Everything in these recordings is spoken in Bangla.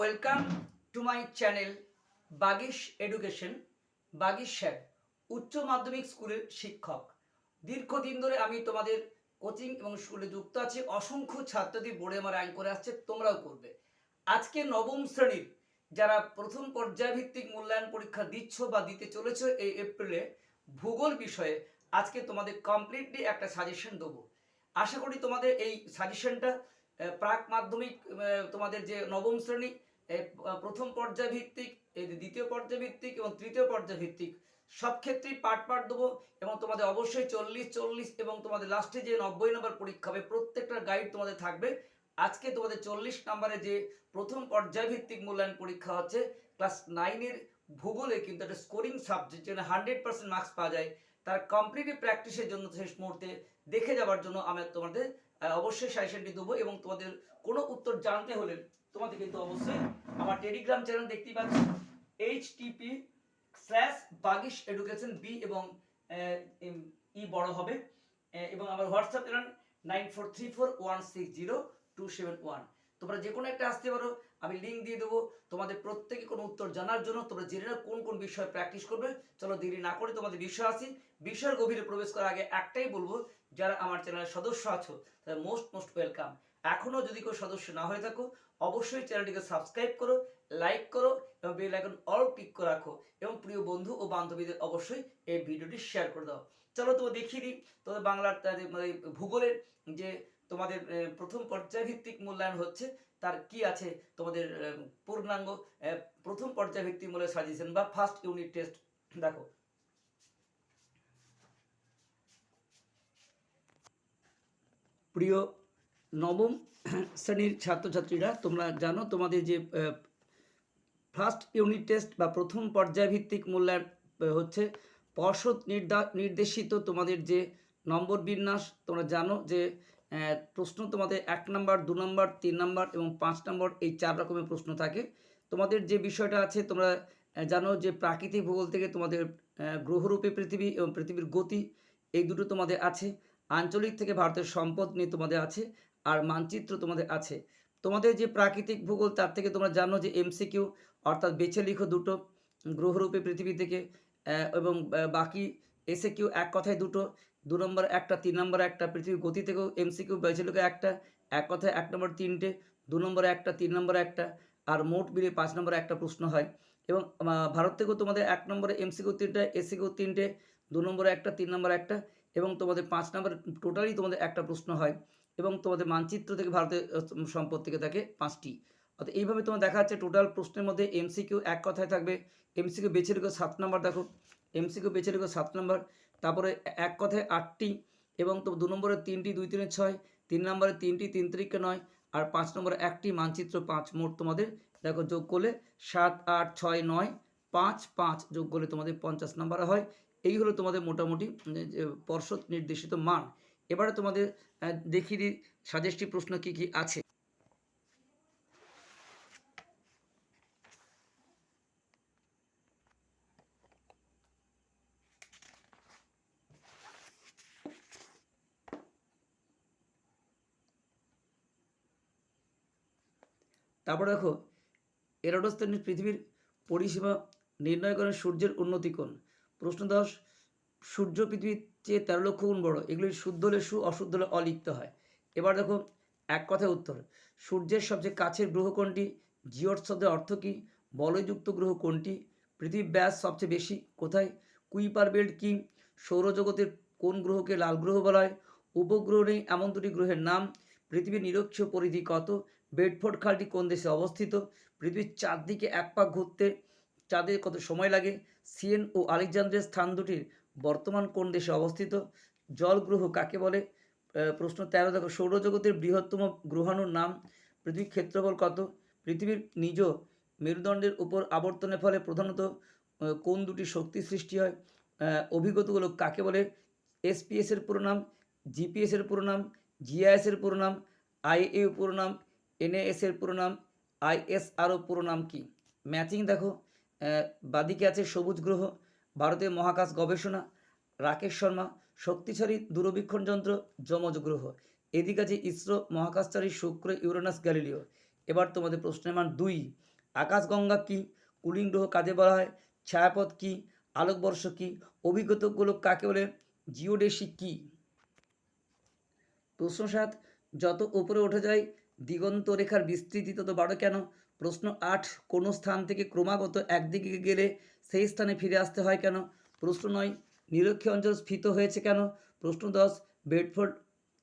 Welcome to my channel Bagish education. Bagish sir, উচ্চ মাধ্যমিক স্কুলের শিক্ষক। দীর্ঘদিন ধরে আমি তোমাদের কোচিং এবং স্কুলে যুক্ত আছি। অসংখ্য ছাত্রদের বোর্ডে আমার র্যাঙ্ক করে আসছে, তোমরাও করবে। আজকে নবম শ্রেণির যারা প্রথম পর্যায়ভিত্তিক মূল্যায়ন পরীক্ষা দিচ্ছ বা দিতে চলেছ এই এপ্রিলে ভূগোল বিষয়ে আজকে তোমাদের কমপ্লিটলি একটা সাজেশন দেবো। আশা করি তোমাদের এই সাজেশনটা প্রাক মাধ্যমিক তোমাদের যে নবম শ্রেণি প্রথম পর্যায় ভিত্তিক এই দ্বিতীয় পর্যায় ভিত্তিক এবং তৃতীয় পর্যায় ভিত্তিক সব ক্ষেত্রেই পার্ট পার্ট দেবো এবং তোমাদের অবশ্যই চল্লিশ চল্লিশ এবং তোমাদের লাস্টে যে নব্বই নম্বর পরীক্ষা হবে, প্রত্যেকটা গাইড তোমাদের থাকবে। আজকে তোমাদের চল্লিশ নম্বরে যে প্রথম পর্যায় ভিত্তিক মূল্যায়ন পরীক্ষা হচ্ছে ক্লাস নাইনের ভূগোলে কিন্তু একটা স্কোরিং সাবজেক্ট যেখানে হান্ড্রেড পার্সেন্ট মার্কস পাওয়া যায়, তার কমপ্লিটলি প্র্যাকটিসের জন্য শেষ মুহূর্তে দেখে যাওয়ার জন্য আমি তোমাদের অবশ্যই সাজেশনটি দেবো এবং তোমাদের কোনো উত্তর জানতে হলে তোমাদের কিন্তু অবশ্যই আমার টেলিগ্রাম চ্যানেল দেখতেই পাচ্ছ H TP slash Bagish education B এবং ই বড় হবে এবং আমার WhatsApp channel nine four three four one six zero two seven one তোমরা যে কোনো একটা আসতে পারো, আমি লিঙ্ক দিয়ে দেবো, তোমাদের প্রত্যেকে কোনো উত্তর জানার জন্য তোমরা জেনে নাও কোন কোন বিষয়ে প্র্যাকটিস করবে। চলো দেরি না করে তোমাদের বিষয় আসি। বিষয়ের গভীরে প্রবেশ করার আগে একটাই বলব, যারা আমার চ্যানেলের সদস্য আছো তাদের মোস্ট মোস্ট ওয়েলকাম এখনও যদি কেউ সদস্য না হয়ে থাকো, অবশ্যই চ্যানেলটিকে সাবস্ক্রাইব করো, লাইক করো এবং বেল আইকন অল ক্লিক করে রাখো এবং প্রিয় বন্ধু ও বান্ধবীদের অবশ্যই এই ভিডিওটি শেয়ার করে দাও। চলো তো দেখিয়ে দিই, তোমাদের বাংলার মানে ভূগোলের যে তোমাদের প্রথম পর্যায়ভিত্তিক মূল্যায়ন হচ্ছে, তার কি আছে তোমাদের পূর্ণাঙ্গ প্রথম পর্যায়ভিত্তিক মূল্য সাজেশন বা ফার্স্ট ইউনিট টেস্ট দেখো। প্রিয় নবম শ্রেণির ছাত্রছাত্রীরা, তোমরা জানো তোমাদের যে ফার্স্ট ইউনিট টেস্ট বা প্রথম পর্যায়ভিত্তিক মূল্যায়ন হচ্ছে পর্ষদ নির্দা, নির্দেশিত তোমাদের যে নম্বর বিন্যাস, তোমরা জানো যে প্রশ্ন তোমাদের এক নম্বর, দু নম্বর, তিন নম্বর এবং পাঁচ নম্বর এই চার রকমের প্রশ্ন থাকে। তোমাদের যে বিষয়টা আছে, তোমরা জানো যে প্রাকৃতিক ভূগোল থেকে তোমাদের গ্রহরূপে পৃথিবী এবং পৃথিবীর গতি, এই দুটো তোমাদের আছে। আঞ্চলিক থেকে ভারতের সম্পদ নিয়ে তোমাদের আছে। আর মানচিত্র তোমাদের আছে। তোমাদের যে প্রাকৃতিক ভূগোল, তার থেকে তোমরা জানো যে এমসিকিউ অর্থাৎ বেছে লিখো দুটো, গ্রহরূপে পৃথিবী থেকে এবং বাকি এসে কিউ এক কথায় দুটো, দু নম্বর একটা, তিন নম্বর একটা, পৃথিবীর গতি থেকেও এমসিকিউ বেছে লিখো একটা, এক কথায় এক নম্বর তিনটে, দু নম্বরে একটা, তিন নম্বরে একটা, আর মোট মিলিয়ে পাঁচ নম্বরে একটা প্রশ্ন হয়। এবং ভারত থেকেও তোমাদের এক নম্বরে এমসিকিউ তিনটে এসিকিউ তিনটে, দু নম্বরে একটা, তিন নম্বরে একটা, এবং তোমাদের পাঁচ নম্বরে টোটালি তোমাদের একটা প্রশ্ন হয়। এবং তোমাদের মানচিত্র থেকে ভারতের সম্পদ থেকে থাকে পাঁচটি। অর্থাৎ এইভাবে তোমার দেখা যাচ্ছে টোটাল প্রশ্নের মধ্যে এমসিকিউ এক কথায় থাকবে। এমসিকিউ বেছে রেখো সাত নম্বর, দেখো। এমসিকিউ বেছে রেখো সাত নম্বর, তারপরে এক কথায় আটটি এবং তো দু নম্বরে তিনটি, দুই তিনে ছয়, তিন নম্বরে তিনটি, তিন তিরিকে নয়, আর পাঁচ নম্বরে একটি মানচিত্র পাঁচ মোট তোমাদের, দেখো, যোগ করলে সাত, আট, ছয়, নয়, পাঁচ পাঁচ যোগ করলে তোমাদের পঞ্চাশ নম্বরে হয়। এই হলো তোমাদের মোটামুটি পর্ষদ নির্দেশিত মান। এবারে তোমাদের দেখিয়ে দিই সাজেস্টিভ প্রশ্ন কি কি আছে? তারপর দেখো এরোডোস্থানের পৃথিবীর পরিসীমা নির্ণয় করেন সূর্যের উন্নতি কোণ। প্রশ্ন দশ সূর্য পৃথিবীর চেয়ে তেরো লক্ষ গুণ বড়। এগুলি শুদ্ধ হলে সু, অশুদ্ধ হলে অলিখতে হয়। এবার দেখো, এক কথায় উত্তর। সূর্যের সবচেয়ে কাছের গ্রহ কোনটি? জিওট শব্দের অর্থ কী? বলয়যুক্ত গ্রহ কোনটি? পৃথিবীর ব্যাস সবচেয়ে বেশি কোথায়? কুইপার বেল্ট কি? সৌরজগতের কোন গ্রহকে লাল গ্রহ বলা হয়? উপগ্রহ নেই এমন দুটি গ্রহের নাম। পৃথিবীর নিরক্ষীয় পরিধি কত? বেডফোর্ড খালটি কোন দেশে অবস্থিত? পৃথিবীর চারদিকে এক পাক ঘুরতে চাঁদে কত সময় লাগে? সিয়েন ও আলেকজান্দ্রের স্থান দুটির বর্তমান কোন দেশে অবস্থিত? জল গ্রহ কাকে বলে? প্রশ্ন তেরো। দেখো, সৌরজগতের বৃহত্তম গ্রহাণুর নাম পৃথিবীর ক্ষেত্রফল কত? পৃথিবীর নিজ মেরুদণ্ডের উপর আবর্তনের ফলে প্রধানত কোন দুটি শক্তি সৃষ্টি হয়? অভিজ্ঞতাগুলো কাকে বলে? এসপিএস এর পুরো নাম জিপিএস এর পুরো নাম জিআইএস এর পুরো নাম আইএ পুরো নাম এনএএস এর পুরো নাম আইএসআরও পুরো নাম কি? ম্যাচিং দেখো। বাদিকে আছে সবুজ গ্রহ ভারতের মহাকাশ গবেষণা, রাকেশ শর্মা, শক্তিশালী দূরবীক্ষণ যন্ত্র, যমজ গ্রহ। এদিকে আছে ইসরো মহাকাশচারী শুক্র ইউরেনাস গ্যালিলিও। এবার তোমাদের প্রশ্নের মান দুই, আকাশগঙ্গা কি, কুলিং গ্রহ কাজে বলা হয়, ছায়াপথ কি, আলোকবর্ষ কি অভিজ্ঞত গোলক কাকে বলে, জিওডেসি কি? প্রশ্ন সাত, যত উপরে উঠে যায়, দিগন্ত রেখার বিস্তৃতি তত বাড়ে কেন? প্রশ্ন আট, কোন স্থান থেকে ক্রমাগত একদিকে গেলে সেই স্থানে ফিরে আসতে হয় কেন? প্রশ্ন নয় নিরক্ষী অঞ্চল স্ফীত হয়েছে কেন? প্রশ্ন দশ, বেডফোর্ড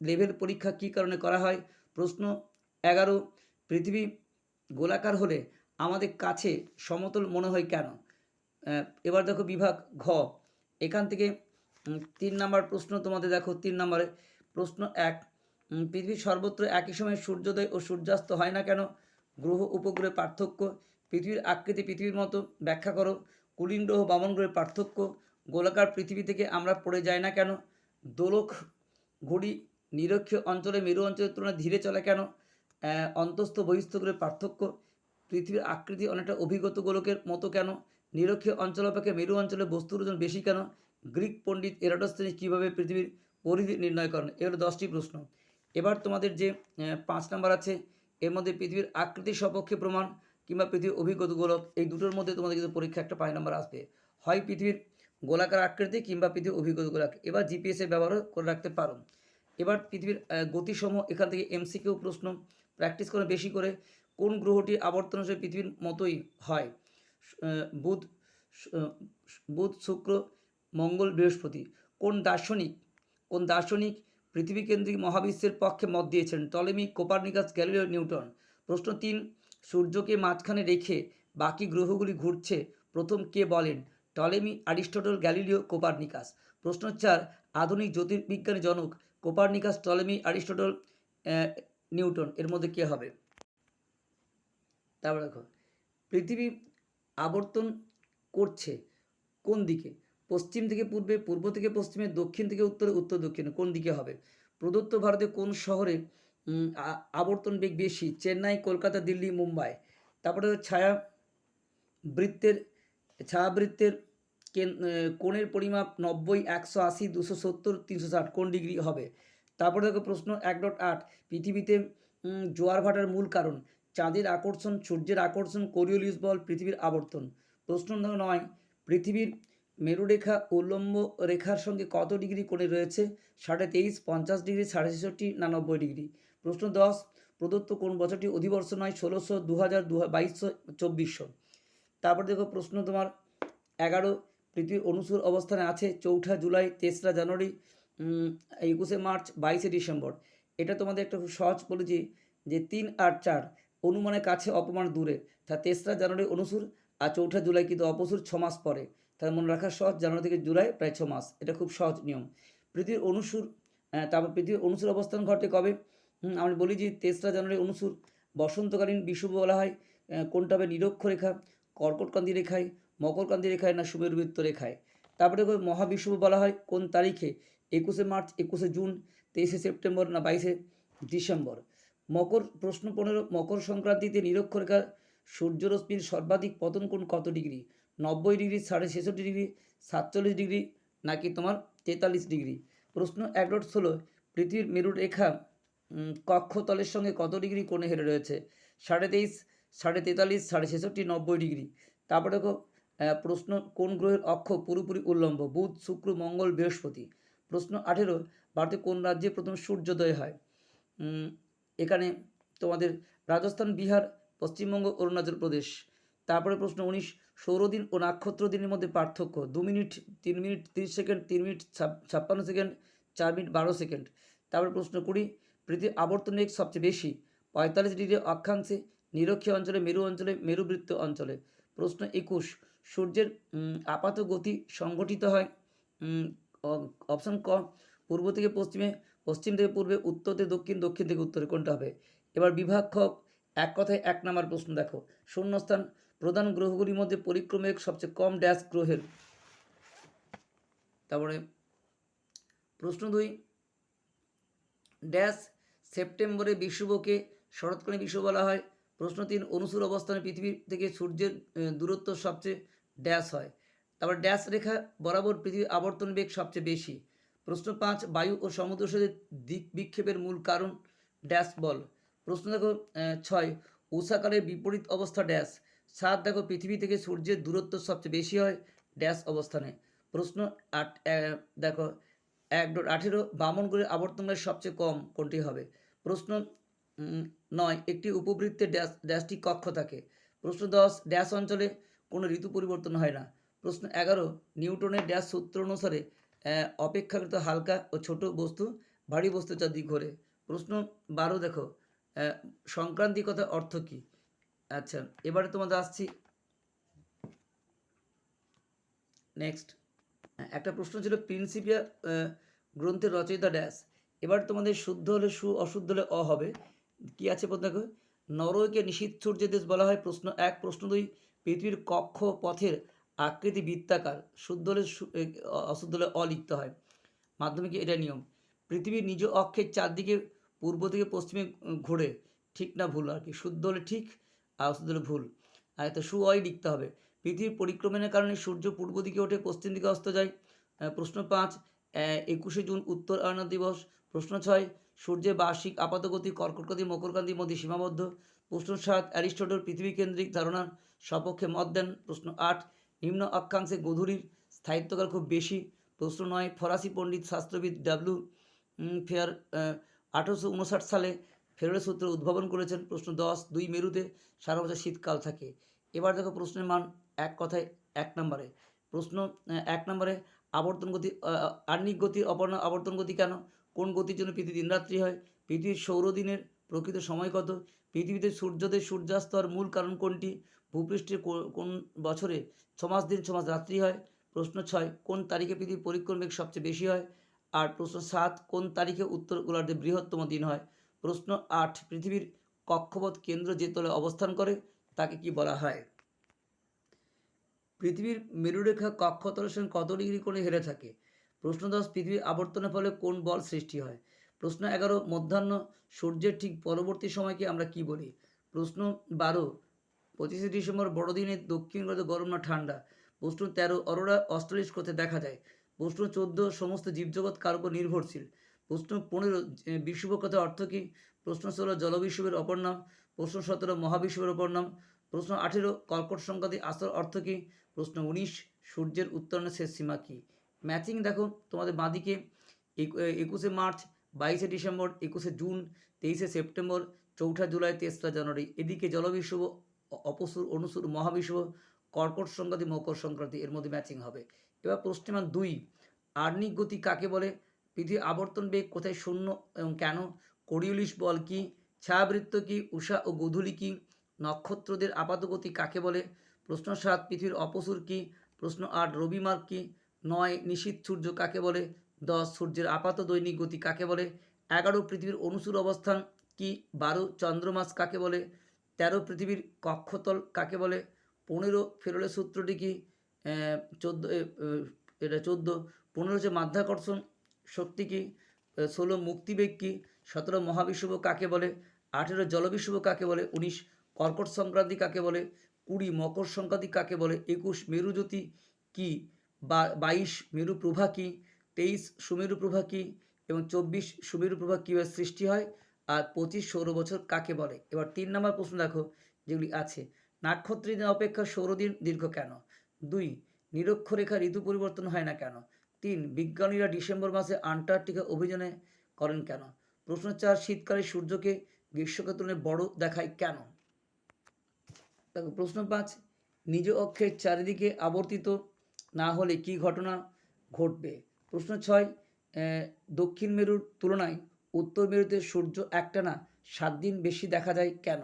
লেভেল পরীক্ষা কী কারণে করা হয়? প্রশ্ন এগারো, পৃথিবী গোলাকার হলে আমাদের কাছে সমতল মনে হয় কেন? এবার দেখো বিভাগ ঘ। এখান থেকে তিন নাম্বার প্রশ্ন তোমাদের দেখো, তিন নম্বরে। প্রশ্ন এক পৃথিবীর সর্বত্র একই সময় সূর্যোদয় ও সূর্যাস্ত হয় না কেন? গ্রহ উপগ্রহের পার্থক্য, পৃথিবীর আকৃতি পৃথিবীর মতো, ব্যাখ্যা করো। কুলিন গ্রহ বামন গ্রহের পার্থক্য, গোলাকার পৃথিবী থেকে আমরা পড়ে যাই না কেন? দোলক ঘড়ি নিরক্ষীয় অঞ্চলে মেরু অঞ্চলের তুলনায় ধীরে চলে কেন? অন্তস্থ বহিস্থ গ্রহের পার্থক্য, পৃথিবীর আকৃতি অনেকটা অভিগত গোলকের মতো কেন? নিরক্ষীয় অঞ্চল অপেক্ষা মেরু অঞ্চলে বস্তুর ওজন বেশি কেন? গ্রিক পণ্ডিত এরাটোস্তেনিস কীভাবে পৃথিবীর পরিধি নির্ণয় করেন? এগুলো দশটি প্রশ্ন। এবার তোমাদের যে পাঁচ নাম্বার আছে, এর মধ্যে পৃথিবীর আকৃতির সপক্ষে প্রমাণ। কিংবা পৃথিবীর অভিজ্ঞত গোলক, এই দুটোর মধ্যে তোমাদের কিন্তু পরীক্ষা একটা পাঁচ নম্বর আসবে। হয় পৃথিবীর গোলাকার আকৃতি কিংবা পৃথিবীর অভিজ্ঞত গোলাক। এবার জিপিএস এর ব্যবহার করে রাখতে পারো। এবার পৃথিবীর গতিসমূহ, এখান থেকে এমসিকিউ প্রশ্ন প্র্যাকটিস করে বেশি করে। কোন গ্রহটি আবর্তন হিসেবে পৃথিবীর মতোই হয়? বুধ বুধ, শুক্র, মঙ্গল, বৃহস্পতি। কোন দার্শনিক কোন দার্শনিক পৃথিবী কেন্দ্রিক মহাবিশ্বের পক্ষে মত দিয়েছেন? টলেমি কোপারনিকাস গ্যালিলিও নিউটন প্রশ্ন তিন সূর্যকে মাঝখানে রেখে বাকি গ্রহগুলি ঘুরছে, প্রথম কে বলেন? Ptolemy, Aristotle, Galileo, Copernicus. প্রশ্ন চার আধুনিক জ্যোতির্বিজ্ঞানী জনক, কোপারনিকাস, টলেমি, অ্যারিস্টটল নিউটন। এর মধ্যে কে হবে? তারপর দেখো, পৃথিবী আবর্তন করছে কোন দিকে? পশ্চিম থেকে পূর্বে, পূর্ব থেকে পশ্চিমে, দক্ষিণ থেকে উত্তরে, উত্তর দক্ষিণে কোন দিকে হবে? প্রদত্ত ভারতে কোন শহরে আবর্তন বেগ বেশি, চেন্নাই, কলকাতা, দিল্লি, মুম্বাই। তারপরে ছায়া বৃত্তের ছায়াবৃত্তের কোণের পরিমাপ নব্বই, একশো আশি, দুশো সত্তর, তিনশো ষাট, কোন ডিগ্রি হবে? তারপরে দেখো প্রশ্ন এক ডট আট, পৃথিবীতে জোয়ার ভাটার মূল কারণ, চাঁদের আকর্ষণ, সূর্যের আকর্ষণ কোরিওলিউস বল, পৃথিবীর আবর্তন। প্রশ্ন নয়, পৃথিবীর মেরুরেখা উল্লম্ব রেখার সঙ্গে কত ডিগ্রি কোণে রয়েছে? সাড়ে তেইশ, পঞ্চাশ ডিগ্রি, সাড়ে ছেষট্টি না নব্বই ডিগ্রি। প্রশ্ন দশ প্রদত্ত কোন বছরটি অধিবর্ষ নয়, ষোলোশো দু হাজার দু বাইশশো, চব্বিশশো? তারপর দেখো প্রশ্ন তোমার এগারো, পৃথিবীর অনুসূর অবস্থানে আছে চৌঠা জুলাই, তেসরা জানুয়ারি একুশে মার্চ, বাইশে ডিসেম্বর। এটা তোমাদের একটা খুব সহজ বলেছি যে তিন আর চার, অনুমানের কাছে অপমান দূরে। তা তেসরা জানুয়ারি অনুসুর আর চৌঠা জুলাই কিন্তু অপসুর ছ মাস পরে। তাহলে মনে রাখা সহজ, জানুয়ারি থেকে জুলাই প্রায় ছ মাস। এটা খুব সহজ নিয়ম। পৃথিবীর অনুসুর তারপর পৃথিবীর অনুসুর অবস্থান ঘটে কবে? হুম, আমি বলি যে তেসরা জানুয়ারি অনুসুর বসন্তকালীন বিষুব বলা হয়। কোনটা হবে? নিরক্ষরেখা কর্কটকান্তি রেখায় মকরকান্তি রেখায় না সুমেরবৃত্ত রেখায়? তারপরে মহাবিষুব বলা হয় কোন তারিখে? একুশে মার্চ একুশে জুন তেইশে সেপ্টেম্বর না বাইশে ডিসেম্বর? মকর প্রশ্ন পনেরো মকর সংক্রান্তিতে নিরক্ষরেখা সূর্যরশ্মির সর্বাধিক পতন কোণ কত ডিগ্রি? নব্বই ডিগ্রি সাড়ে ছেষট্টি ডিগ্রি সাতচল্লিশ ডিগ্রি নাকি তোমার তেতাল্লিশ ডিগ্রি? প্রশ্ন এক ডট ষোলো পৃথিবীর মেরুরেখা উম, কক্ষতলের সঙ্গে কত ডিগ্রি কোণে হেরে রয়েছে? সাড়ে তেইশ, সাড়ে তেতাল্লিশ, সাড়ে ছেষট্টি, নব্বই ডিগ্রি। তারপরে দেখো প্রশ্ন, কোন গ্রহের অক্ষ পুরোপুরি উল্লম্ব? বুধ, শুক্র, মঙ্গল, বৃহস্পতি। প্রশ্ন আঠেরো, ভারতে কোন রাজ্যে প্রথম সূর্যোদয় হয়? এখানে তোমাদের রাজস্থান, বিহার, পশ্চিমবঙ্গ, অরুণাচল প্রদেশ। তারপরে প্রশ্ন উনিশ, সৌরদিন ও নক্ষত্র দিনের মধ্যে পার্থক্য? দু মিনিট, তিন মিনিট, তিরিশ সেকেন্ড, তিন মিনিট, ছাপ- ছাপ্পান্ন সেকেন্ড, চার মিনিট, বারো সেকেন্ড। তারপরে প্রশ্ন কুড়ি পৃথিবীর আবর্তন বেগ সবচেয়ে বেশি। পঁয়তাল্লিশ ডিগ্রি অক্ষাংশে নিরক্ষীয় অঞ্চলে, মেরু অঞ্চলে, মেরুবৃত্ত অঞ্চলে। প্রশ্ন একুশ, সূর্যের আপাত গতি সংঘটিত হয় অপশন ক, পূর্ব থেকে পশ্চিমে, পশ্চিম থেকে পূর্বে, উত্তর থেকে দক্ষিণ দক্ষিণ থেকে উত্তরে কোনটা হবে? এবার বিভাগ খ, এক কথায় এক নাম্বার প্রশ্ন দেখো। শূন্যস্থান, প্রধান গ্রহগুলির মধ্যে পরিক্রমের সবচেয়ে কম ড্যাশ গ্রহের। তারপরে প্রশ্ন দুই, ড্যাশ সেপ্টেম্বরে বিশ্ববকে শরৎকালীন বিশ্ব বলা হয়। প্রশ্ন তিন, অনুসূর অবস্থানে পৃথিবী থেকে সূর্যের দূরত্ব সবচেয়ে ড্যাশ হয়। তারপর ড্যাশ রেখা বরাবর পৃথিবীর আবর্তন বেগ সবচেয়ে বেশি। প্রশ্ন পাঁচ, বায়ু ও সমুদ্র স্রোতের দিক বিক্ষেপের মূল কারণ ড্যাশ বল। প্রশ্ন দেখো ছয় উষাকালের বিপরীত অবস্থা ড্যাশ সাত, দেখো, পৃথিবী থেকে সূর্যের দূরত্ব সবচেয়ে বেশি হয় ড্যাশ অবস্থানে। প্রশ্ন আট দেখো এক ডট আঠেরো বামনগুলির আবর্তনের সবচেয়ে কম কোনটি হবে? প্রশ্ন নয়, একটি উপবৃত্তে ড্যাশ, ড্যাশটি কক্ষ থাকে। প্রশ্ন দশ, ড্যাশ অঞ্চলে কোনো ঋতু পরিবর্তন হয় না। প্রশ্ন এগারো, নিউটনের ড্যাশ সূত্র অনুসারে অপেক্ষাকৃত হালকা ও ছোট বস্তু, ভারী বস্তু চারদিক ঘোরে। প্রশ্ন বারো দেখো সংক্রান্তি কথা অর্থ কী? আচ্ছা এবারে তোমাদের আসছি। নেক্সট একটা প্রশ্ন ছিল প্রিন্সিপিয়া গ্রন্থের রচয়িতা ড্যাশ। এবার তোমাদের শুদ্ধ হলে সু, অশুদ্ধ হলে অ হবে। কি আছে দেখো নরওয়েকে নিষিদ্ধ সূর্যের দেশ বলা হয়। প্রশ্ন এক, প্রশ্ন দুই, পৃথিবীর কক্ষ পথের আকৃতি বৃত্তাকার। শুদ্ধ হলে অশুদ্ধ হলে অ লিখতে হয়। মাধ্যমিকে এটা নিয়ম। পৃথিবীর নিজ অক্ষের চারদিকে পূর্ব থেকে পশ্চিমে ঘোরে। ঠিক না ভুল আর কি? শুদ্ধ হলে ঠিক আর অশুদ্ধ হলে ভুল। আর তো সু, অই লিখতে হবে। পৃথিবীর পরিক্রমণের কারণে সূর্য পূর্ব দিকে ওঠে, পশ্চিম দিকে অস্ত যায়। প্রশ্ন পাঁচ একুশে জুন উত্তর আয়না দিবস। প্রশ্ন ছয়, সূর্যের বার্ষিক আপাতগতি, কর্কটগতি মকরকান্তির মধ্যে সীমাবদ্ধ। প্রশ্ন সাত, অ্যারিস্টটল পৃথিবী কেন্দ্রিক ধারণার সপক্ষে মত দেন। প্রশ্ন আট, নিম্ন অক্ষাংশে গধূলির স্থায়িত্বকাল খুব বেশি। প্রশ্ন নয়, ফরাসি পণ্ডিত শাস্ত্রবিদ ডাব্লু ফেয়ার আঠারোশো উনষাট সালে ফেরোলের সূত্র উদ্ভাবন করেছেন। প্রশ্ন দশ, দুই মেরুতে সারা বছর শীতকাল থাকে। এবার দেখো প্রশ্নের মান। এক কথায় এক নম্বরে। প্রশ্ন এক নম্বরে, আবর্তন গতি আর্নিক আহ্নিক গতির অপর আবর্তন গতি কেন? কোন গতির জন্য পৃথিবী দিনরাত্রি হয়? পৃথিবীর সৌরদিনের প্রকৃত সময় কত? পৃথিবীতে সূর্যোদয়, সূর্যাস্ত মূল কারণ কোনটি? ভূপৃষ্ঠের কোন বছরে ছমাস দিন, ছমাস রাত্রি হয়? প্রশ্ন ছয়, কোন তারিখে পৃথিবীর পরিক্রম বেগ সবচেয়ে বেশি হয়? আর প্রশ্ন সাত, কোন তারিখে উত্তর গোলার্ধে বৃহত্তম দিন হয়? প্রশ্ন আট, পৃথিবীর কক্ষপথ কেন্দ্র যে তলে অবস্থান করে, তাকে কি বলা হয়? পৃথিবীর মেরুরেখা কক্ষতলের কত ডিগ্রি কোণে হেরে থাকে? প্রশ্ন দশ, পৃথিবীর আবর্তনের ফলে কোন বল সৃষ্টি হয়? প্রশ্ন এগারো, মধ্যাহ্ন সূর্যের ঠিক পরবর্তী সময়কে আমরা কি বলি? প্রশ্ন বারো, পঁচিশে ডিসেম্বর বড়দিনে দক্ষিণ ভারতে গরম না ঠান্ডা? প্রশ্ন তেরো, অরোরা অস্ট্রেলিশ কোথায় দেখা যায়? প্রশ্ন চোদ্দ, সমস্ত জীবজগৎ কার উপর নির্ভরশীল? প্রশ্ন পনেরো বিশ্ববকথার অর্থ কী? প্রশ্ন ষোলো জলবিশ্ববের অপর নাম? প্রশ্ন সতেরো মহাবিশ্ববের অপর নাম? প্রশ্ন আঠেরো, কর্কট সংক্রান্তি আসল অর্থ কী? প্রশ্ন উনিশ, সূর্যের উত্তরণের শেষ সীমা কী? ম্যাচিং দেখো, তোমাদের বাঁদিকে একুশে মার্চ, বাইশে ডিসেম্বর, একুশে জুন, তেইশে সেপ্টেম্বর, চৌঠা জুলাই, তেসরা জানুয়ারি। এদিকে জলবিশ্বব অপসুর, অনুসুর মহাবিশ্বব কর্কট সংক্রান্তি, মকর সংক্রান্তি, এর মধ্যে ম্যাচিং হবে। এবার প্রশ্ন মান দুই, আর্নিক গতি কাকে বলে? পৃথিবী আবর্তন বেগ কোথায় শূন্য এবং কেন? কোরিওলিস বল কি? ছায়াবৃত্ত কি? উষা ও গোধূলি কি? নক্ষত্রদের আপাতগতি কাকে বলে? প্রশ্ন সাত, পৃথিবীর অপসুর কি? প্রশ্ন আট রবিমার্গ কি? নয়, নিশীথ সূর্য কাকে বলে? দশ, সূর্যের আপাত দৈনিক গতি কাকে বলে? এগারো, পৃথিবীর অনুসুর অবস্থান কি? বারো, চন্দ্রমাস কাকে বলে? তেরো, পৃথিবীর কক্ষতল কাকে বলে? পনেরো, ফেরোলের সূত্রটি কি? চোদ্দ এটা চোদ্দ। পনেরো হচ্ছে মাধ্যাকর্ষণ শক্তি কি? ষোলো, মুক্তিবেগ কি? সতেরো মহাবিশ্বব কাকে বলে? আঠেরো জলবিশ্বব কাকে বলে? উনিশ কর্কট সংক্রান্তি কাকে বলে? কুড়ি মকর সংক্রান্তি কাকে বলে? একুশ মেরুজ্যোতি কি? বা বাইশ মেরু প্রভা কি? তেইশ সুমেরু প্রভা কি? এবং চব্বিশ সুমেরু প্রভা কীভাবে সৃষ্টি হয়? আর পঁচিশ সৌর বছর কাকে বলে? এবার তিন নম্বর প্রশ্ন দেখো, যেগুলি আছে। নাক্ষত্রদিন অপেক্ষা সৌরদিন দীর্ঘ কেন? দুই, নিরক্ষরেখা ঋতু পরিবর্তন হয় না কেন? তিন, বিজ্ঞানীরা ডিসেম্বর মাসে আন্টার্কটিকা অভিযানে করেন কেন? প্রশ্ন চার, শীতকালে সূর্যকে গ্রীষ্মকাল তুলনায় বড় দেখায় কেন? দেখো প্রশ্ন পাঁচ, নিজ অক্ষের চারিদিকে আবর্তিত না হলে কি ঘটনা ঘটবে? প্রশ্ন ছয় দক্ষিণ মেরুর তুলনায় উত্তর মেরুতে সূর্য একটানা সাত দিন বেশি দেখা যায় কেন?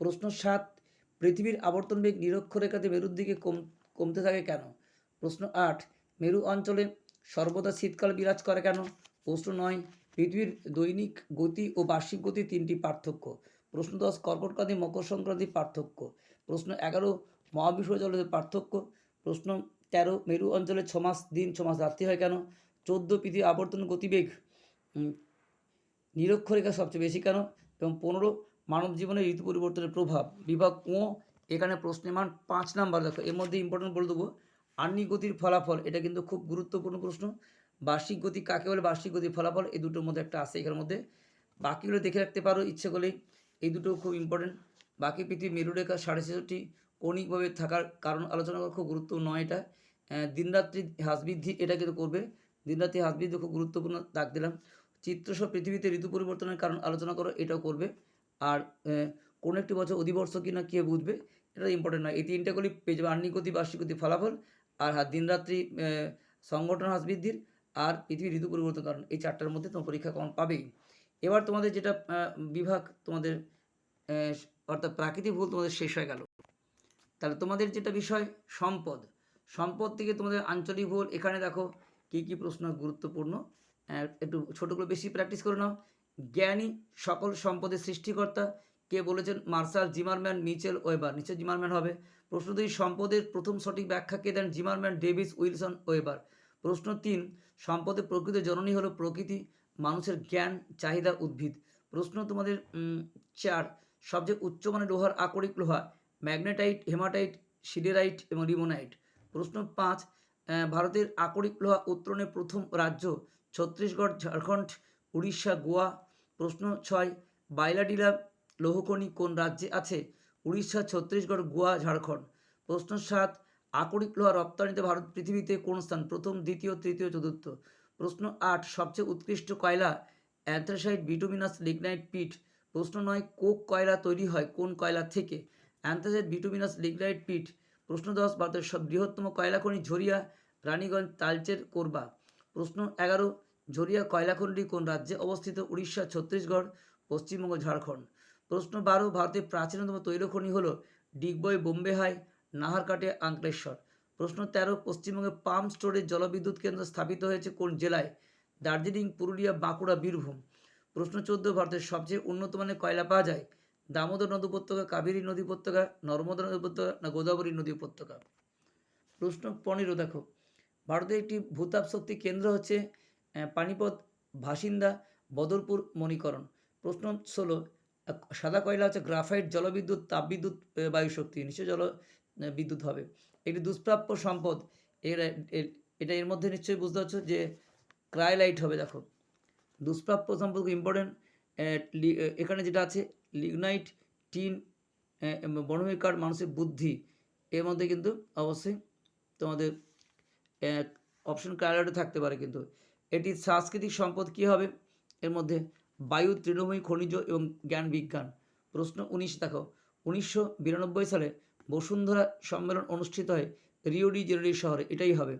প্রশ্ন সাত, পৃথিবীর আবর্তন বেগ নিরক্ষরেখাতে মেরুর দিকে কম, কমতে থাকে কেন? প্রশ্ন আট, মেরু অঞ্চলে সর্বদা শীতকাল বিরাজ করে কেন? প্রশ্ন নয়, পৃথিবীর দৈনিক গতি ও বার্ষিক গতি তিনটি পার্থক্য। প্রশ্ন দশ কর্কটকান্তি মকর সংক্রান্তি পার্থক্য। প্রশ্ন এগারো মহাবিশ্ব জলের পার্থক্য। প্রশ্ন তেরো, মেরু অঞ্চলে ছমাস দিন ছমাস রাত্রি হয় কেন? চোদ্দ, পৃথিবী আবর্তন গতিবেগ নিরক্ষরেখা সবচেয়ে বেশি কেন? এবং পনেরো, মানব জীবনে ঋতু পরিবর্তনের প্রভাব। বিভাগ ও, এখানে প্রশ্নের মান পাঁচ নাম্বার দেখো। এর মধ্যে ইম্পর্টেন্ট বলে দেবো আর্নিক গতির ফলাফল, এটা কিন্তু খুব গুরুত্বপূর্ণ প্রশ্ন। বার্ষিক গতি কাকে বলে? বার্ষিক গতির ফলাফল, এই দুটোর মধ্যে একটা আছে, এখানের মধ্যে। বাকিগুলো দেখে রাখতে পারো, ইচ্ছে করলে এই দুটো খুব ইম্পর্টেন্ট বাকি পৃথিবী মেরুরেখা সাড়ে ছেষট্টি, কৌণিকভাবে থাকার কারণ আলোচনা করা খুব গুরুত্বপূর্ণ নয় এটা। দিনরাত্রি হ্রাস বৃদ্ধি এটা কিন্তু করবে। দিনরাত্রি বৃদ্ধি খুব গুরুত্বপূর্ণ দাগ দিলাম। চিত্রসহ পৃথিবীতে ঋতু পরিবর্তনের কারণ আলোচনা করো, এটাও করবে। আর কোন একটি বছর অধিবর্ষ কিনা কে বুঝবে, এটা ইম্পর্টেন্ট নয়। এই তিনটাগুলি পেজ বার্ষিক গতি বার্ষিক গতি ফলাফল আর দিনরাত্রি সংগঠন হ্রাস বৃদ্ধির আর পৃথিবীর ঋতু পরিবর্তন কারণ এই চারটার মধ্যে তোমার পরীক্ষা কমন পাবেই। এবার তোমাদের যেটা বিভাগ তোমাদের অর্থাৎ প্রাকৃতিক ভুল তোমাদের শেষ হয়ে গেল। তাহলে তোমাদের যেটা বিষয়, সম্পদ। সম্পদ থেকে তোমাদের আঞ্চলিক ভুল, এখানে দেখো কী কী প্রশ্ন গুরুত্বপূর্ণ। একটু ছোটোগুলো বেশি প্র্যাকটিস করে নাও। জ্ঞানী সকল সম্পদের সৃষ্টিকর্তা। কে বলেছেন? Marshall Zimmermann Mitchell Weber. নিচে জিমারম্যান হবে। প্রশ্ন দুই, সম্পদের প্রথম সঠিক ব্যাখ্যা কে দেন? Zimmermann Davis Wilson Weber. প্রশ্ন তিন, সম্পদের প্রকৃত জননী হলো প্রকৃতি, মানুষের জ্ঞান, চাহিদা, উদ্ভিদ। প্রশ্ন তোমাদের চার সবচেয়ে উচ্চমানের লোহার আকরিক লোহা, ম্যাগনেটাইট, হেমাটাইট, সিডেরাইট এবং রিমোনাইট প্রশ্ন পাঁচ ভারতের আকরিক লোহা উত্তোলনের প্রথম রাজ্য ছত্তিশগড়, ঝাড়খণ্ড, উড়িষ্যা, গোয়া। প্রশ্ন ছয়, বাইলাডিলা লৌহখনি কোন রাজ্যে আছে? উড়িষ্যা, ছত্তিশগড়, গোয়া, ঝাড়খণ্ড। প্রশ্ন সাত, আকরিক লোহা রপ্তানিতে ভারত পৃথিবীতে কোন স্থান? প্রথম, দ্বিতীয়, তৃতীয়, চতুর্থ। প্রশ্ন আট, সবচেয়ে উৎকৃষ্ট কয়লা? Anthracite, bituminous, lignite, peat. প্রশ্ন নয় কোক কয়লা তৈরি হয় কোন কয়লা থেকে। অ্যান্থ্রাসাইট বিটুমিনাস লিগনাইট পিট, প্রশ্ন দশ, ভারতের সব বৃহত্তম কয়লা খনি ঝরিয়া, রানীগঞ্জ, তালচের কোরবা। প্রশ্ন এগারো, ঝরিয়া কয়লা খনি কোন রাজ্যে অবস্থিত? উড়িষ্যা, ছত্তিশগড়, পশ্চিমবঙ্গ, ঝাড়খণ্ড। প্রশ্ন বারো, ভারতের প্রাচীনতম তৈল খনি হল ডিগবয় বোম্বে হাই নাহারকাটে আঙ্কলেশ্বর প্রশ্ন তেরো, পশ্চিমবঙ্গে পাম্প স্টোরেজ জলবিদ্যুৎ কেন্দ্র স্থাপিত হয়েছে কোন জেলায়? দার্জিলিং, পুরুলিয়া, বাঁকুড়া, বীরভূম। প্রশ্ন চোদ্দ ভারতের সবচেয়ে উন্নত মানের কয়লা পাওয়া যায়? দামোদর নদী উপত্যকা কাবেরী নদী উপত্যকা নর্মদা নদী উপত্যকা না গোদাবরী নদী উপত্যকা? প্রশ্ন পনেরো দেখো। ভারতের একটি ভূতাপ শক্তি কেন্দ্র হচ্ছে পানিপথ ভাসিন্দা বদরপুর মণিকরণ। প্রশ্ন ষোলো সাদা কয়লা হচ্ছে গ্রাফাইট জলবিদ্যুৎ তাপবিদ্যুৎ আহ, বায়ু শক্তি নিশ্চয় জল বিদ্যুৎ হবে। একটি দুষ্প্রাপ্য সম্পদ। এর- এটা এর মধ্যে নিশ্চয়ই বুঝতে পারছ যে ক্রাইলাইট হবে দেখো। দুষ্প্রাপ্য সম্পর্ক ইম্পর্টেন্ট এখানে যেটা আছে লিগনাইট টিন বনমিকার মানুষের বুদ্ধি, এর মধ্যে কিন্তু অবশ্যই তোমাদের অপশন ক্রাইলাইটে থাকতে পারে কিন্তু। এটি সাংস্কৃতিক সম্পদ কী হবে? এর মধ্যে বায়ু, তৃণভূমি, খনিজ এবং জ্ঞান বিজ্ঞান। প্রশ্ন উনিশ, দেখো। উনিশশো বিরানব্বই সালে বসুন্ধরা সম্মেলন অনুষ্ঠিত হয় রিও ডি জেনেরি শহরে, এটাই হবে।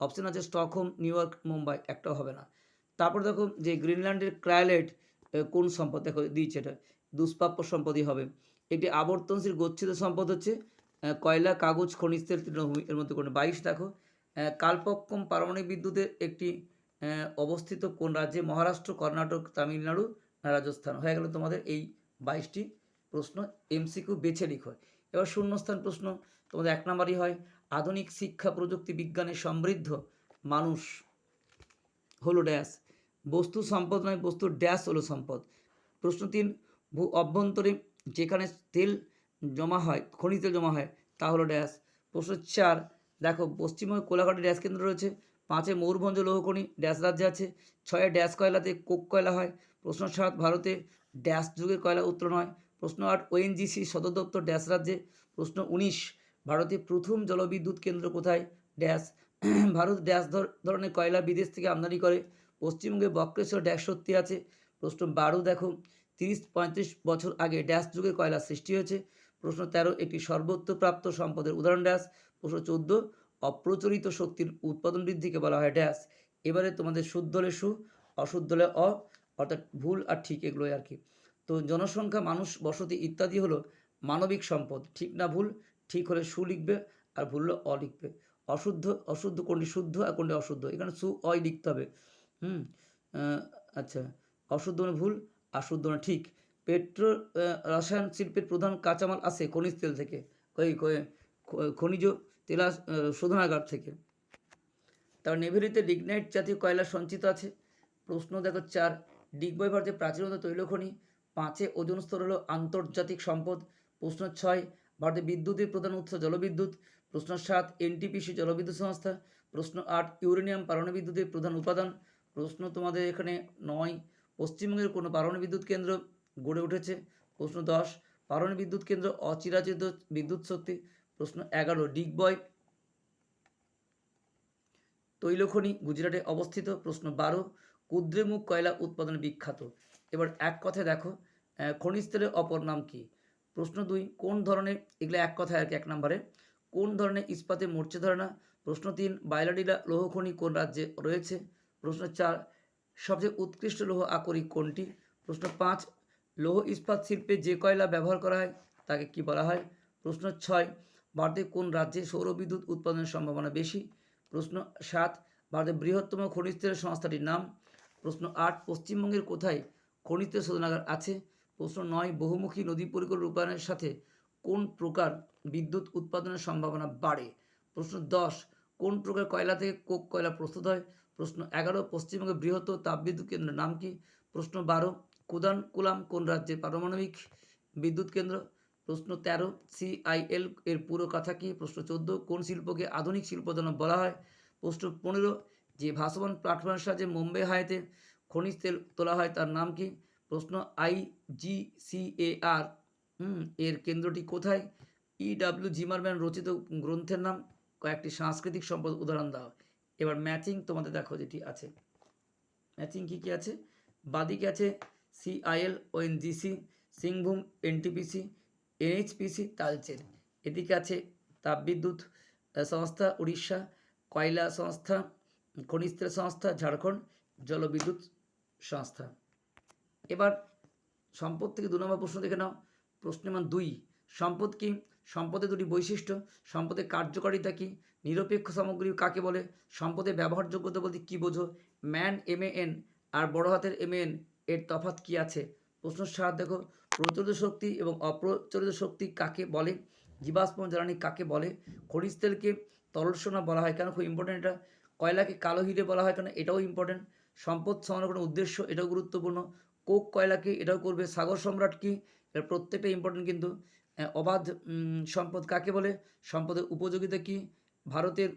অপশন আছে স্টকহোম, নিউ ইয়র্ক, মুম্বাই একটাও হবে না। তারপর দেখো যে গ্রিনল্যান্ডের ক্রাইলাইট কোন সম্পদ? দেখো দিয়েছে এটা। দুষ্প্রাপ্য সম্পদই হবে। একটি আবর্তনশীল গচ্ছিত সম্পদ হচ্ছে কয়লা, কাগজ, খনিজ, তেল, তৃণভূমি। এর মধ্যে কোনো বাইশ, দেখো। কালপক্কম পারমাণবিক বিদ্যুতের একটি অবস্থিত কোন রাজ্যে? মহারাষ্ট্র, কর্ণাটক, তামিলনাড়ু না রাজস্থান? হয়ে গেল তোমাদের এই বাইশটি প্রশ্ন। এমসিকিউ বেছে লিখো। এবার শূন্যস্থান প্রশ্ন। তোমাদের এক নম্বরই হয়, আধুনিক শিক্ষা প্রযুক্তি বিজ্ঞানে সমৃদ্ধ মানুষ হলো ড্যাশ। বস্তু সম্পদ নয়, বস্তুর ড্যাশ হলো সম্পদ। প্রশ্ন তিন, ভূ অভ্যন্তরে যেখানে তেল জমা হয়, খনিজ তেল জমা হয়, তা হলো ড্যাশ। প্রশ্ন চার, দেখো পশ্চিমবঙ্গে কোলাঘাটে ড্যাশ কেন্দ্র রয়েছে, পাঁচে ময়ূরভঞ্জ লৌহখনি ড্যাশ রাজ্যে আছে, ছয়ে ড্যাশ কয়লাতে কোক কয়লা হয়। প্রশ্ন সাত, ভারতে ড্যাশ যুগের কয়লা উত্তোলন হয়। প্রশ্ন আট, ওএনজিসি সদর দপ্তর ড্যাশ রাজ্যে। প্রশ্ন উনিশ, ভারতে প্রথম জলবিদ্যুৎ কেন্দ্র কোথায়? ড্যাশ। ভারত ড্যাশ ধরনের কয়লা বিদেশ থেকে আমদানি করে। পশ্চিমবঙ্গে বক্রেশ্বর ড্যাশ সত্যি আছে। প্রশ্ন বারো, দেখো, তিরিশ, পঁয়ত্রিশ বছর আগে ড্যাশ যুগে কয়লা সৃষ্টি হয়েছে? প্রশ্ন তেরো, একটি সর্বত্র প্রাপ্ত সম্পদের উদাহরণ ড্যাশ প্রশ্ন চোদ্দ, অপ্রচলিত শক্তির উৎপাদন বৃদ্ধিকে বলা হয় ড্যাশ এবারে তোমাদের শুদ্ধ হলে সু, অশুদ্ধ হলে অ, অর্থাৎ ভুল আর ঠিক এগুলোই আর কি। তো জনসংখ্যা, মানুষ, বসতি ইত্যাদি হলো মানবিক সম্পদ। ঠিক না ভুল, ঠিক হলে সু লিখবে আর ভুল অ লিখবে। অশুদ্ধ অশুদ্ধ কোনটি শুদ্ধ আর কোনটি অশুদ্ধ? এখানে সু, অই লিখতে হবে। হুম আচ্ছা অশুদ্ধ মানে ভুল আর শুদ্ধ মানে ঠিক। পেট্রো রসায়ন শিল্পের প্রধান কাঁচামাল আসে খনিজ তেল থেকে খনিজ তেলা শোধনাগার থেকে। তার নেভেরিতে লিগনাইট জাতীয় কয়লা সঞ্চিত আছে। প্রশ্ন দেখো চার, ডিগবয় ভারতের প্রাচীনতম তৈলখনি পাঁচে ওজন স্তর হলো আন্তর্জাতিক সম্পদ। প্রশ্ন ছয় ভারতের বিদ্যুতের প্রধান উৎস জলবিদ্যুৎ। প্রশ্ন সাত, এনটিপিসি জলবিদ্যুৎ সংস্থা। প্রশ্ন আট, ইউরেনিয়াম পারমাণবিক বিদ্যুতের প্রধান উপাদান। প্রশ্ন তোমাদের এখানে নয়। পশ্চিমবঙ্গের কোনো পারমাণবিক বিদ্যুৎ কেন্দ্র গড়ে উঠেছে? প্রশ্ন দশ, পারমাণবিক বিদ্যুৎ কেন্দ্র অচিরাচিত বিদ্যুৎ শক্তি? প্রশ্ন এগারো, ডিগবয় তৈলখনি গুজরাটে অবস্থিত? প্রশ্ন বারো, কুদ্রেমুখ কয়লা উৎপাদনে বিখ্যাত? এবার এক কথায় দেখো খনিজ তেলের অপর নাম কি? প্রশ্ন দুই, কোন ধরনের, এগুলো এক কথায় আর কি এক নম্বরে, কোন ধরনের ইস্পাতে মরছে ধরে না? প্রশ্ন তিন বাইলাডিলা লৌহখনি কোন রাজ্যে রয়েছে? প্রশ্ন চার, সবচেয়ে উৎকৃষ্ট লৌহ আকরিক কোনটি? প্রশ্ন পাঁচ, লৌহ ইস্পাত শিল্পে যে কয়লা ব্যবহার করা হয়, তাকে কি বলা হয়? প্রশ্ন ছয় ভারতের কোন রাজ্যে সৌরবিদ্যুৎ উৎপাদনের সম্ভাবনা বেশি? প্রশ্ন সাত ভারতের বৃহত্তম খনিজ তেল সংস্থাটির নাম? প্রশ্ন আট, পশ্চিমবঙ্গের কোথায় খনিজ তেল শোধনাগার আছে? প্রশ্ন নয়, বহুমুখী নদী পরিকল্পনা রূপায়ণের সাথে কোন প্রকার বিদ্যুৎ উৎপাদনের সম্ভাবনা বাড়ে? প্রশ্ন দশ, কোন প্রকার কয়লা থেকে কোক কয়লা প্রস্তুত হয়? প্রশ্ন এগারো পশ্চিমবঙ্গের বৃহত্তর তাপবিদ্যুৎ কেন্দ্রের নাম কি? প্রশ্ন বারো, কুদান, কুলাম কোন রাজ্যে পারমাণবিক বিদ্যুৎ কেন্দ্র? প্রশ্ন তেরো, সিআইএল এর পুরো কথা কি? প্রশ্ন চোদ্দ, কোন শিল্পকে আধুনিক শিল্পজনক বলা হয়? প্রশ্ন পনেরো, যে ভাসমান প্ল্যাটফর্মের সাহায্যে মুম্বাই হাইতে খনিজ তেল তোলা হয় তার নাম কি? প্রশ্ন আই জি সি এ আর এর কেন্দ্রটি কোথায়? ই ডাব্লিউ জিমারম্যান রচিত গ্রন্থের নাম, কয়েকটি সাংস্কৃতিক সম্পদ উদাহরণ দাও। এবার ম্যাচিং তোমাদের দেখো যেটি আছে। ম্যাচিং কি কি আছে? বাদিকে আছে CIL ONGC Singhbhum NTPC NHPC Talcher. এদিকে আছে তাপবিদ্যুৎ সংস্থা, উড়িষ্যা, কয়লা সংস্থা খনিজ তেল সংস্থা, ঝাড়খণ্ড, জলবিদ্যুৎ সংস্থা। এবার সম্পদ থেকে দু নম্বর প্রশ্ন দেখে নাও। প্রশ্ন মান দুই, সম্পদ কি? সম্পদের দুটি বৈশিষ্ট্য, সম্পদের কার্যকারিতা কি, নিরপেক্ষ সামগ্রী কাকে বলে সম্পদের ব্যবহারযোগ্যতা বলতে কী বোঝো, ম্যান, এম এন, আর বড় হাতের এম এন, এর তফাত কি আছে প্রশ্ন সাত দেখো, প্রচলিত শক্তি এবং অপ্রচলিত শক্তি কাকে বলে, জীবাশ্ম জ্বালানি কাকে বলে, খনিজ তেলকে তরল সোনা বলা হয় কেন, খুব ইম্পর্টেন্ট এটা, কয়লাকে কালো হিরে বলা হয় কেন, এটাও ইম্পর্টেন্ট সম্পদ সংরক্ষণের উদ্দেশ্য এটাও গুরুত্বপূর্ণ, কোক কয়লাকে এটাও করবে সাগর সম্রাট কি, এর প্রত্যেকটা ইম্পর্টেন্ট কিন্তু অবাধ সম্পদ কাকে বলে? সম্পদের উপযোগিতা কি? ভারতের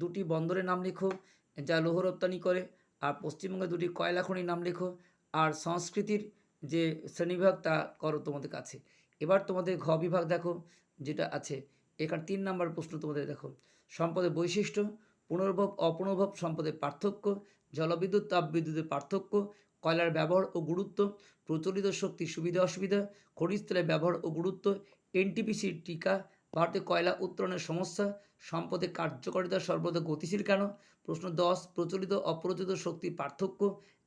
দুটি বন্দরের নাম লেখো, যা লৌহ রপ্তানি করে, আর পশ্চিমবঙ্গের দুটি কয়লা খনির নাম লেখো, আর সংস্কৃতির যে শ্রেণীবিভাগ, তা করো তোমাদের কাছে। এবার তোমাদের ঘ বিভাগ দেখো, যেটা আছে। এখানে তিন নম্বর প্রশ্ন তোমাদের দেখো। সম্পদের বৈশিষ্ট্য পুনর্ভব অপুনর্ভব সম্পদের পার্থক্য, জলবিদ্যুৎ, তাপবিদ্যুতের পার্থক্য কয়লার ব্যবহার ও গুরুত্ব, প্রচলিত শক্তির সুবিধা, অসুবিধা, খনিজ তেলের ব্যবহার ও গুরুত্ব এনটিপিসির টিকা, ভারতে কয়লা উত্তোলনের সমস্যা সম্পদের কার্যকারিতা সর্বদা গতিশীল কেন? প্রশ্ন দশ, প্রচলিত অপ্রচলিত শক্তির পার্থক্য,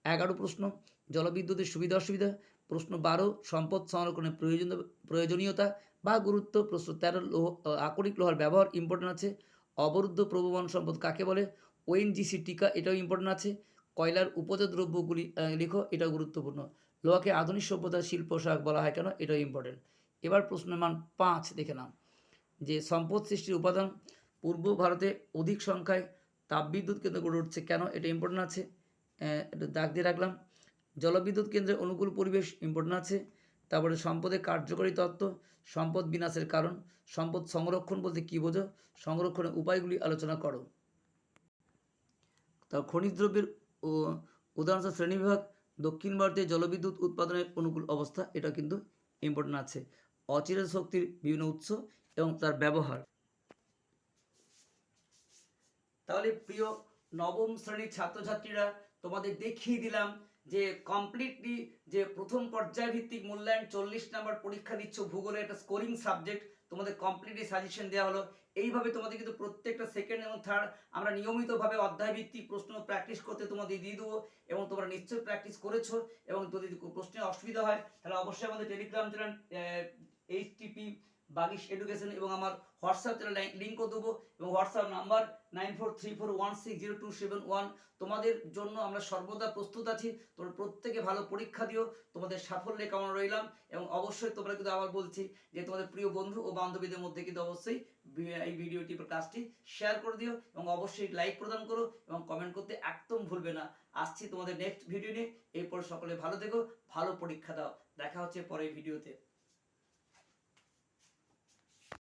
এগারো প্রশ্ন, জলবিদ্যুতের সুবিধা, অসুবিধা, প্রশ্ন বারো, সম্পদ সংরক্ষণের প্রয়োজন, প্রয়োজনীয়তা বা গুরুত্ব, প্রশ্ন তেরো লোহ আকরিক লোহার ব্যবহার ইম্পর্টেন্ট আছে, অবরুদ্ধ প্রবহমান সম্পদ কাকে বলে? ওএনজিসি টিকা, এটাও ইম্পর্টেন্ট আছে কয়লার উপজাত দ্রব্যগুলি লেখো এটাও গুরুত্বপূর্ণ। লোহাকে আধুনিক সভ্যতার শিল্প শাক বলা হয় কেন? এটাও ইম্পর্টেন্ট এবার প্রশ্ন মান পাঁচ দেখে নাম যে সম্পদ সৃষ্টির উপাদান পূর্ব ভারতে অধিক সংখ্যায় তাপবিদ্যুৎ কেন্দ্র গড়ে উঠছে কেন? এটা ইম্পর্টেন্ট আছে। এটা দাগ দিয়ে রাখলাম। জলবিদ্যুৎ কেন্দ্রের অনুকূল পরিবেশ ইম্পর্টেন্ট আছে। তারপরে সম্পদের কার্যকরী তত্ত্ব, সম্পদ বিনাশের কারণ, সম্পদ সংরক্ষণ বলতে কী বোঝো? সংরক্ষণের উপায়গুলি আলোচনা করো। তা খনিজ দ্রব্যের ও উদাহরণ শ্রেণীবিভাগ দক্ষিণ ভারতে জলবিদ্যুৎ উৎপাদনের অনুকূল অবস্থা, এটা কিন্তু ইম্পর্টেন্ট আছে। অচিরের শক্তির বিভিন্ন উৎস এবং তার ব্যবহার। তাহলে প্রিয় নবম শ্রেণির ছাত্রছাত্রীরা তোমাদের দেখিয়ে দিলাম যে কমপ্লিটলি যে প্রথম পর্যায় ভিত্তিক মূল্যায়ন চল্লিশ নাম্বার পরীক্ষা দিচ্ছ ভূগোলে একটা স্কোরিং সাবজেক্ট তোমাদের কমপ্লিটলি সাজেশন দেওয়া হলো। এইভাবে তোমাদের কিন্তু প্রত্যেকটা সেকেন্ড এবং থার্ড আমরা নিয়মিতভাবে অধ্যায় ভিত্তিক প্রশ্ন প্র্যাকটিস করতে তোমাদের দিয়ে দেবো এবং তোমরা নিশ্চয়ই প্র্যাকটিস করেছ এবং যদি প্রশ্নে অসুবিধা হয়, তাহলে অবশ্যই আমাদের Telegram channel HTP Bagish education এবং আমার হোয়াটসঅ্যাপ চ্যানেল লিঙ্কও দেবো এবং WhatsApp number nine four three four one six zero two seven one তোমাদের জন্য আমরা সর্বদা প্রস্তুত আছি, তোমরা প্রত্যেকে ভালো পরীক্ষা দিও, তোমাদের সাফল্যে কামনা রইলাম এবং অবশ্যই তোমরা কিন্তু আবার বলছি যে তোমাদের প্রিয় বন্ধু ও বান্ধবীদের মধ্যে কিন্তু অবশ্যই এই ভিডিওটি ক্লাসটি শেয়ার করে দিও এবং অবশ্যই লাইক প্রদান করো এবং কমেন্ট করতে একদম ভুলবে না। আসছি তোমাদের নেক্সট ভিডিও নিয়ে। এরপর সকলে ভালো থেকো, ভালো পরীক্ষা দাও। দেখা হচ্ছে পরের ভিডিওতে